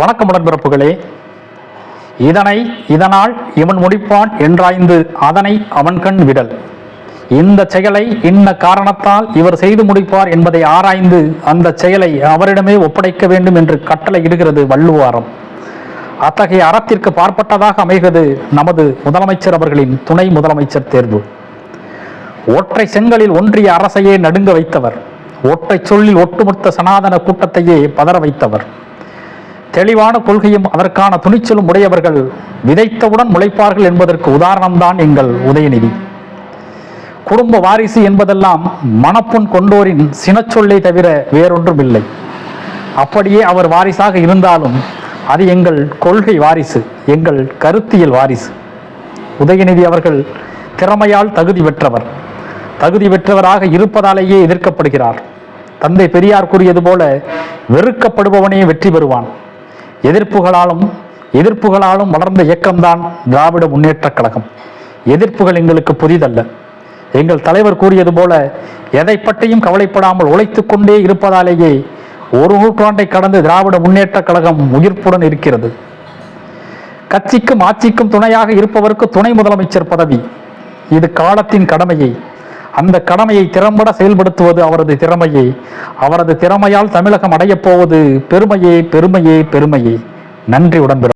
வணக்கம் உடன்பிறப்புகளே. இதனை இதனால் இவன் முடிப்பான் என்றாய்ந்து அதனை அவன் கண் விடல். இந்த செயலை இன்ன காரணத்தால் இவர் செய்து முடிப்பார் என்பதை ஆராய்ந்து அந்த செயலை அவரிடமே ஒப்படைக்க வேண்டும் என்று கட்டளை இடுகிறது வள்ளுவாரம். அத்தகைய அறத்திற்கு பார்ப்பட்டதாக அமைகிறது நமது முதலமைச்சர் அவர்களின் துணை முதலமைச்சர் தேர்வு. ஒற்றை செங்கலில் ஒன்றிய அரசையே நடுங்க வைத்தவர். ஒற்றை சொல்லில் ஒட்டுமொத்த சனாதன கூட்டத்தையே பதற வைத்தவர். தெளிவான கொள்கையும் அதற்கான துணிச்சலும் உடையவர்கள் விதைத்தவுடன் முளைப்பார்கள் என்பதற்கு உதாரணம்தான் எங்கள் உதயநிதி. குடும்ப வாரிசு என்பதெல்லாம் மனப்புண் கொண்டோரின் சினச்சொல்லை தவிர வேறொன்றும் இல்லை அப்படியே அவர் வாரிசாக இருந்தாலும் அது எங்கள் கொள்கை வாரிசு எங்கள் கருத்தியல் வாரிசு. உதயநிதி அவர்கள் திறமையால் தகுதி பெற்றவர். தகுதி பெற்றவராக இருப்பதாலேயே எதிர்க்கப்படுகிறார். தந்தை பெரியார் கூறியது போல வெறுக்கப்படுபவனே வெற்றி பெறுவான். எதிர்ப்புகளாலும் எதிர்ப்புகளாலும் வளர்ந்த இயக்கம்தான் திராவிட முன்னேற்றக் கழகம். எதிர்ப்புகள் எங்களுக்கு புதிதல்ல. எங்கள் தலைவர் கூறியது போல எதை பற்றியும் கவலைப்படாமல் உழைத்து கொண்டே இருப்பதாலேயே ஒரு நூற்றாண்டை கடந்து திராவிட முன்னேற்றக் கழகம் உயிர்ப்புடன் இருக்கிறது. கட்சிக்கும் ஆட்சிக்கும் துணையாக இருப்பவருக்கு துணை முதலமைச்சர் பதவி. இது காலத்தின் கடமையை அந்த கடமையை திறம்பட செயல்படுத்துவது அவரது திறமையே. அவரது திறமையால் தமிழகம் அடையப் போவது பெருமையே பெருமையே பெருமையே. நன்றி உடன்பிற